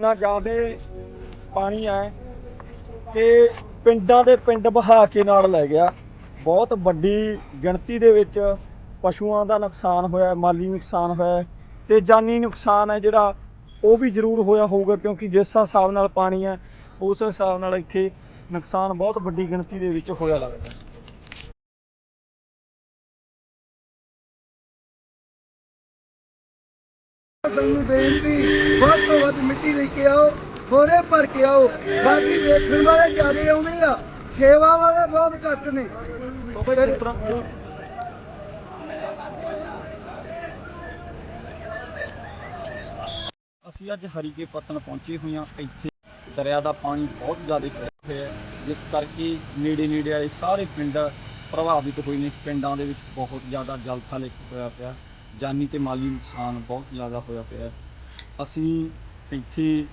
ਇੰਨਾ ਜ਼ਿਆਦਾ ਪਾਣੀ ਹੈ ਕਿ ਪਿੰਡਾਂ ਦੇ ਪਿੰਡ ਬਹਾ ਕੇ ਨਾਲ ਲੈ ਗਿਆ। ਬਹੁਤ ਵੱਡੀ ਗਿਣਤੀ ਦੇ ਵਿੱਚ ਪਸ਼ੂਆਂ ਦਾ ਨੁਕਸਾਨ ਹੋਇਆ, ਮਾਲੀ ਨੁਕਸਾਨ ਹੋਇਆ ਤੇ ਜਾਨੀ ਨੁਕਸਾਨ ਹੈ ਜਿਹੜਾ ਉਹ ਵੀ ਜ਼ਰੂਰ ਹੋਇਆ ਹੋਊਗਾ ਕਿਉਂਕਿ ਜਿਸ ਹਿਸਾਬ ਨਾਲ ਪਾਣੀ ਹੈ, ਉਸ ਹਿਸਾਬ ਨਾਲ ਇੱਥੇ ਨੁਕਸਾਨ ਬਹੁਤ ਵੱਡੀ ਗਿਣਤੀ ਦੇ ਵਿੱਚ ਹੋਇਆ ਲੱਗਦਾ। ਸਾਨੂੰ ਬੇਨਤੀ ਵੱਧ ਤੋਂ ਵੱਧ ਮਿੱਟੀ ਲੈ ਕੇ ਆਓ ਬੋਰੇ ਭਰ ਕੇ ਆਓ। ਬਾਕੀ ਦੇਖਣ ਵਾਲੇ ਜ਼ਿਆਦੇ ਆਉਂਦੇ ਆ। ਸੇਵਾ ਵਾਲੇ ਬਹੁਤ ਘੱਟ ਨੇ। ਕਿਸ ਤਰ੍ਹਾਂ ਅਸੀਂ ਅੱਜ ਹਰੀਕੇ ਪੱਤਨ ਪਹੁੰਚੇ ਹੋਏ ਹਾਂ। ਇੱਥੇ ਦਰਿਆ ਦਾ ਪਾਣੀ ਬਹੁਤ ਜ਼ਿਆਦਾ ਚੜ੍ਹਿਆ ਹੋਇਆ ਜਿਸ ਕਰਕੇ ਨੇੜੇ ਨੇੜੇ ਵਾਲੇ ਸਾਰੇ ਪਿੰਡ ਪ੍ਰਭਾਵਿਤ ਹੋਏ ਨੇ। ਪਿੰਡਾਂ ਦੇ ਵਿੱਚ ਬਹੁਤ ਜ਼ਿਆਦਾ ਜਲ ਥਲ ਹੋਇਆ ਪਿਆ। ਜਾਨੀ ਅਤੇ ਮਾਲੀ ਨੁਕਸਾਨ ਬਹੁਤ ਜ਼ਿਆਦਾ ਹੋਇਆ ਪਿਆ ਅਸੀਂ ਇੱਥੇ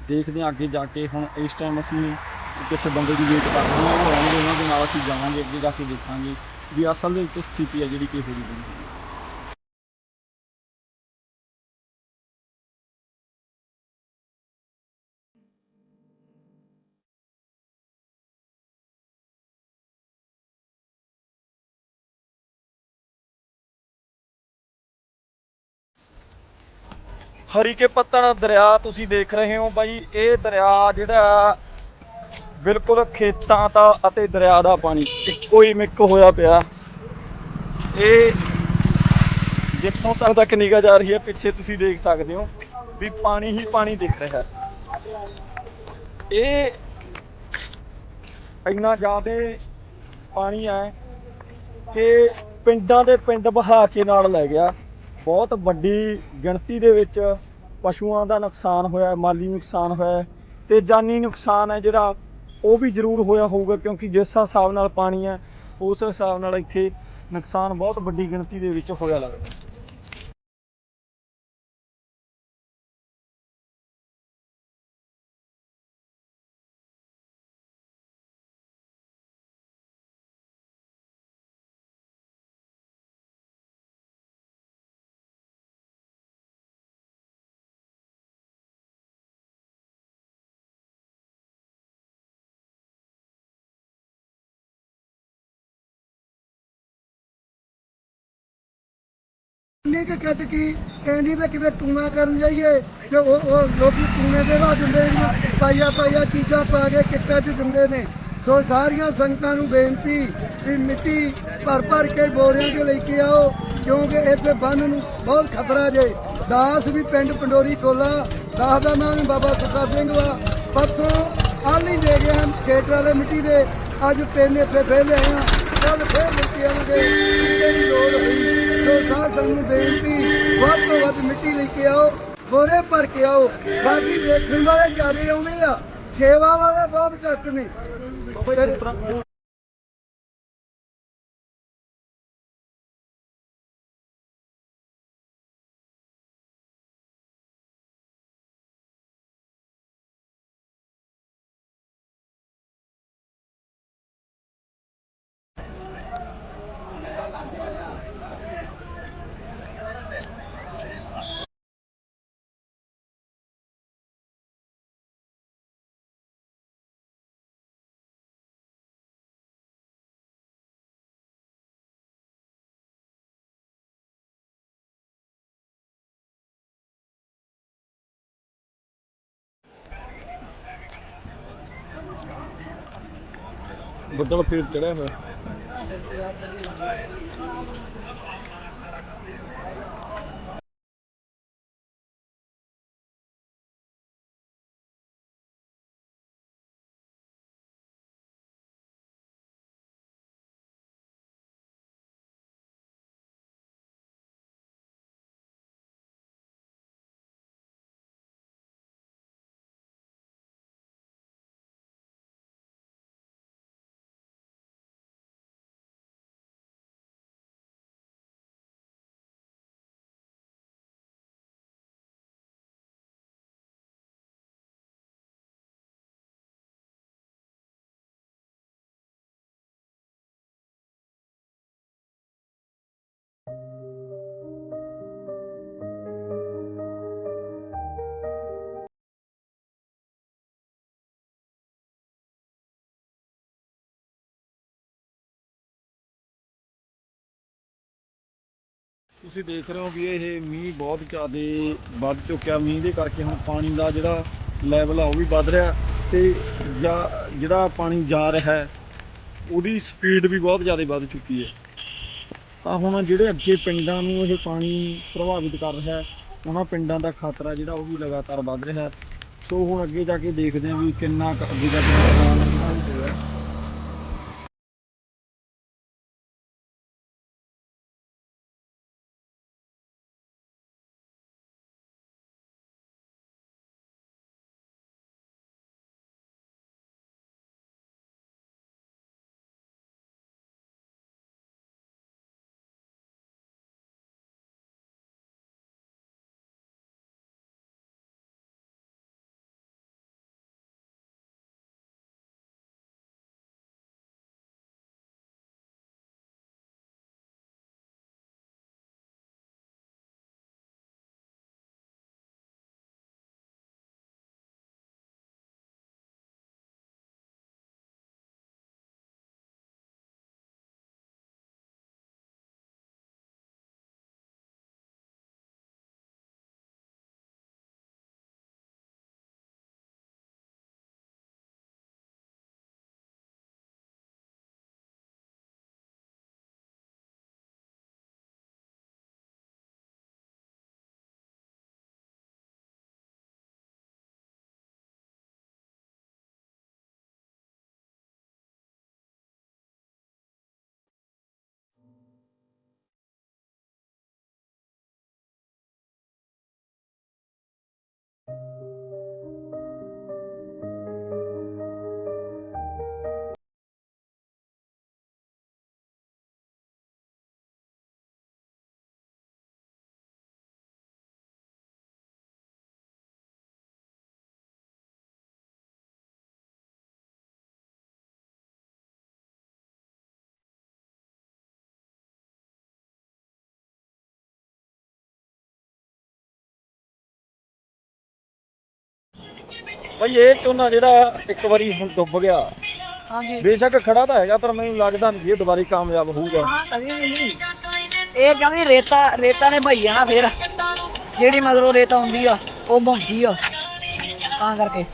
ਦੇਖਦੇ ਹਾਂ ਅੱਗੇ ਜਾ ਕੇ, ਹੁਣ ਇਸ ਟਾਈਮ ਅਸੀਂ ਕਿਸੇ ਬੰਦੇ ਦੀ ਵੇਟ ਕਰ ਰਹੇ ਹਾਂ, ਉਹ ਆਉਣਗੇ, ਉਹਨਾਂ ਦੇ ਨਾਲ ਅਸੀਂ ਜਾਵਾਂਗੇ, ਅੱਗੇ ਜਾ ਕੇ ਦੇਖਾਂਗੇ ਵੀ ਅਸਲ ਦੇ ਵਿੱਚ ਸਥਿਤੀ ਹੈ ਜਿਹੜੀ ਕਿਹੋ ਜਿਹੀ ਬਣੀ ਹੋਈ ਹੈ। ਹਰੀਕੇ ਪੱਤਣ ਦਰਿਆ ਤੁਸੀਂ ਦੇਖ ਰਹੇ ਹੋ ਬਾਈ। ਇਹ ਦਰਿਆ ਜਿਹੜਾ ਬਿਲਕੁਲ ਖੇਤਾਂ ਦਾ ਅਤੇ ਦਰਿਆ ਦਾ ਪਾਣੀ ਇੱਕੋ ਹੀ ਮਿੱਕ ਹੋਇਆ ਪਿਆ। ਇਹ ਜਿੱਥੋਂ ਤੱਕ ਤੱਕ ਨਿਗਾਹ ਜਾ ਰਹੀ ਹੈ, ਪਿੱਛੇ ਤੁਸੀਂ ਦੇਖ ਸਕਦੇ ਹੋ ਵੀ ਪਾਣੀ ਹੀ ਪਾਣੀ ਦਿਖ ਰਿਹਾ। ਹੈ ਇਹ ਇੰਨਾ ਜ਼ਿਆਦਾ ਪਾਣੀ ਹੈ ਕਿ ਪਿੰਡਾਂ ਦੇ ਪਿੰਡ ਬਹਾ ਕੇ ਨਾਲ ਲੈ ਗਿਆ। ਬਹੁਤ ਵੱਡੀ ਗਿਣਤੀ ਦੇ ਵਿੱਚ ਪਸ਼ੂਆਂ ਦਾ ਨੁਕਸਾਨ ਹੋਇਆ, ਮਾਲੀ ਨੁਕਸਾਨ ਹੋਇਆ ਤੇ ਜਾਨੀ ਨੁਕਸਾਨ ਹੈ ਜਿਹੜਾ ਉਹ ਵੀ ਜ਼ਰੂਰ ਹੋਇਆ ਹੋਊਗਾ ਕਿਉਂਕਿ ਜਿਸ ਹਿਸਾਬ ਨਾਲ ਪਾਣੀ ਹੈ, ਉਸ ਹਿਸਾਬ ਨਾਲ ਇੱਥੇ ਨੁਕਸਾਨ ਬਹੁਤ ਵੱਡੀ ਗਿਣਤੀ ਦੇ ਵਿੱਚ ਹੋਇਆ ਲੱਗਦਾ। ਇੰਨੀ ਕੁ ਕੱਟ ਕੀ ਕਹਿੰਦੀ ਵੀ ਕਿਤੇ ਟੂਣਾ ਕਰਨ ਜਾਈਏ ਤੇ ਉਹ ਉਹ ਲੋਕੀ ਟੂਣੇ ਦੇ ਵਾ ਦਿੰਦੇ ਨੇ ਪਾਈਆ ਪਾਈਆ ਚੀਜ਼ਾਂ ਪਾ ਕੇ ਕਿੱਟਾਂ 'ਚ ਦਿੰਦੇ ਨੇ। ਸੋ ਸਾਰੀਆਂ ਸੰਗਤਾਂ ਨੂੰ ਬੇਨਤੀ ਵੀ ਮਿੱਟੀ ਭਰ ਭਰ ਕੇ ਬੋਰਿਆਂ 'ਚ ਲੈ ਕੇ ਆਓ, ਕਿਉਂਕਿ ਇੱਥੇ ਬੰਨ ਨੂੰ ਬਹੁਤ ਖਤਰਾ ਜੇ। ਦਾਸ ਵੀ ਪਿੰਡ ਪੰਡੋਰੀ ਕੋਲਾ ਦਾਸ ਦਾ ਨਾਮ ਬਾਬਾ ਸੁੱਖਾ ਸਿੰਘ ਵਾ। ਪੱਥੋਂ ਆਲੀ ਦੇ ਗਏ ਹਨ ਖੇਤ ਵਾਲੇ ਮਿੱਟੀ ਦੇ। ਅੱਜ ਤਿੰਨ ਇੱਥੇ ਫੇਲੇ ਆ। ਕੱਲ ਫੇਰ ਮਿੱਟੀ ਆਉਣਗੇ ਦੀ ਲੋੜ ਹੋਈ। ਸੋ ਸਾਧ ਸੰਗਤ ਬੇਨਤੀ ਵੱਧ ਤੋਂ ਵੱਧ ਮਿੱਟੀ ਲੈ ਕੇ ਆਓ ਬੋਰੇ ਭਰ ਕੇ ਆਓ। ਬਾਕੀ ਦੇਖਣ ਵਾਲੇ ਜ਼ਿਆਦੇ ਆਉਂਦੇ ਆ। ਸੇਵਾ ਵਾਲੇ ਬਹੁਤ ਘੱਟ ਨੇ। ਬੱਦਲ ਫੇਰ ਚੜਿਆ ਹੋਇਆ। ਤੁਸੀਂ ਦੇਖ ਰਹੇ ਹੋ ਵੀ ਇਹ ਮੀਂਹ ਬਹੁਤ ਜ਼ਿਆਦਾ ਵੱਧ ਚੁੱਕਿਆ। ਮੀਂਹ ਦੇ ਕਰਕੇ ਹੁਣ ਪਾਣੀ ਦਾ ਜਿਹੜਾ ਲੈਵਲ ਆ ਉਹ ਵੀ ਵੱਧ ਰਿਹਾ ਤੇ ਜਾ- ਜਿਹੜਾ ਪਾਣੀ ਜਾ ਰਿਹਾ ਉਹਦੀ ਸਪੀਡ ਵੀ ਬਹੁਤ ਜ਼ਿਆਦਾ ਵੱਧ ਚੁੱਕੀ ਹੈ। ਤਾਂ ਹੁਣ ਜਿਹੜੇ ਅੱਗੇ ਪਿੰਡਾਂ ਨੂੰ ਇਹ ਪਾਣੀ ਪ੍ਰਭਾਵਿਤ ਕਰ ਰਿਹਾ ਉਹਨਾਂ ਪਿੰਡਾਂ ਦਾ ਖਤਰਾ ਜਿਹੜਾ ਉਹ ਵੀ ਲਗਾਤਾਰ ਵੱਧ ਰਿਹਾ ਸੋ ਹੁਣ ਅੱਗੇ ਜਾ ਕੇ ਦੇਖਦੇ ਹਾਂ ਵੀ ਕਿੰਨਾ ਕੁ ਅੱਗੇ ਜਾ ਕੇ ਨੁਕਸਾਨ ਹੋਇਆ। ਭਾਈ ਇਹ ਝੋਨਾ ਜਿਹੜਾ ਇੱਕ ਵਾਰੀ ਹੁਣ ਡੁੱਬ ਗਿਆ। ਹਾਂਜੀ। ਬੇਸ਼ੱਕ ਖੜਾ ਤਾਂ ਹੈਗਾ ਪਰ ਮੈਨੂੰ ਲੱਗਦਾ ਨਹੀਂ ਇਹ ਦੁਬਾਰੇ ਕਾਮਯਾਬ ਹੋਊਗਾ। ਹਾਂ ਕਦੀ ਵੀ ਨਹੀਂ। ਇਹ ਜਮੀ ਰੇਤਾ ਰੇਤਾ ਨੇ ਭਈ ਜਾਣਾ ਫੇਰ। ਜਿਹੜੀ ਮਗਰੋਂ ਰੇਤਾ ਹੁੰਦੀ ਆ ਉਹ ਭੌਂਦੀ ਆ। ਤਾਂ ਕਰਕੇ।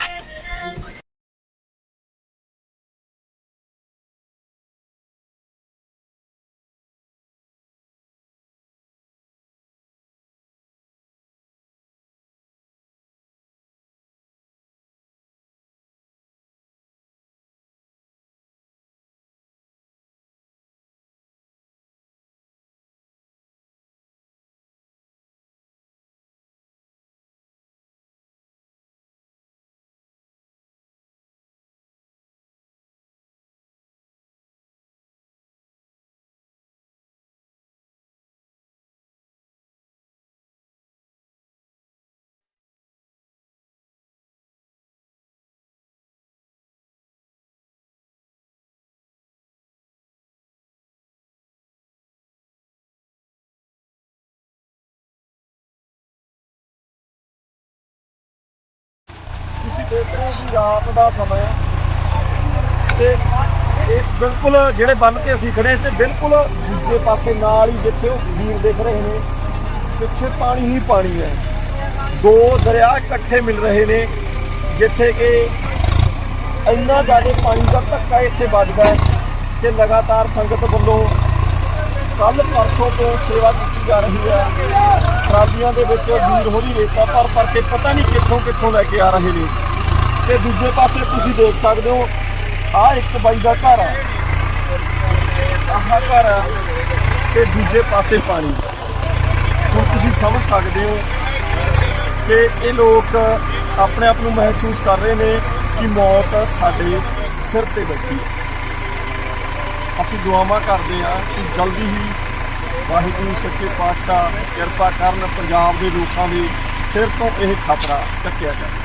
ਦੇਖ ਰਹੇ ਰਾਤ ਦਾ ਸਮਾਂ ਹੈ। ਤੇ ਇਸ ਬਿਲਕੁਲ ਜਿਹੜੇ ਬੰਨ ਤੇ ਅਸੀਂ ਖੜੇ ਤੇ ਬਿਲਕੁਲ ਦੂਜੇ ਪਾਸੇ ਨਾਲ ਹੀ ਜਿੱਥੇ ਉਹ ਵੀਰ ਦੇਖ ਰਹੇ ਨੇ, ਪਿੱਛੇ ਪਾਣੀ ਹੀ ਪਾਣੀ ਹੈ। ਦੋ ਦਰਿਆ ਇਕੱਠੇ ਮਿਲ ਰਹੇ ਨੇ, ਜਿੱਥੇ ਕਿ ਇੰਨਾ ਜ਼ਿਆਦਾ ਪਾਣੀ ਦਾ ਧੱਕਾ ਇੱਥੇ ਵੱਜਦਾ ਹੈ ਕਿ ਲਗਾਤਾਰ ਸੰਗਤ ਵੱਲੋਂ ਕੱਲ ਪਰਸੋਂ ਤੋਂ ਸੇਵਾ ਕੀਤੀ ਜਾ ਰਹੀ ਹੈ। ਟਰਾਲੀਆਂ ਦੇ ਵਿੱਚ ਵੀਰ ਹੋਰੀ ਰੇਤਾ ਪਰ ਭਰ ਕੇ ਪਤਾ ਨਹੀਂ ਕਿੱਥੋਂ ਕਿੱਥੋਂ ਲੈ ਕੇ ਆ ਰਹੇ ਨੇ। ਤੇ ਦੂਜੇ ਪਾਸੇ ਤੁਸੀਂ ਦੇਖ ਸਕਦੇ ਹੋ, ਆਹ ਇੱਕ ਬਾਈ ਦਾ ਘਰ ਹੈ ਆਹ ਘਰ ਹੈ ਤੇ ਦੂਜੇ ਪਾਸੇ ਪਾਣੀ। ਹੁਣ ਤੁਸੀਂ ਸਮਝ ਸਕਦੇ ਹੋ ਕਿ ਇਹ ਲੋਕ ਆਪਣੇ ਆਪ ਨੂੰ ਮਹਿਸੂਸ ਕਰ ਰਹੇ ਨੇ ਕਿ ਮੌਤ ਸਾਡੇ ਸਿਰ ਤੇ ਬੈਠੀ ਹੈ। ਅਸੀਂ ਦੁਆਵਾਂ ਕਰਦੇ ਹਾਂ ਕਿ ਜਲਦੀ ਹੀ ਵਾਹਿਗੁਰੂ, ਸੱਚੇ ਪਾਤਸ਼ਾਹ ਕਿਰਪਾ ਕਰਨ ਪੰਜਾਬ ਦੇ ਲੋਕਾਂ ਦੇ ਸਿਰ ਤੋਂ ਇਹ ਖਤਰਾ ਚੱਕਿਆ ਜਾਵੇ।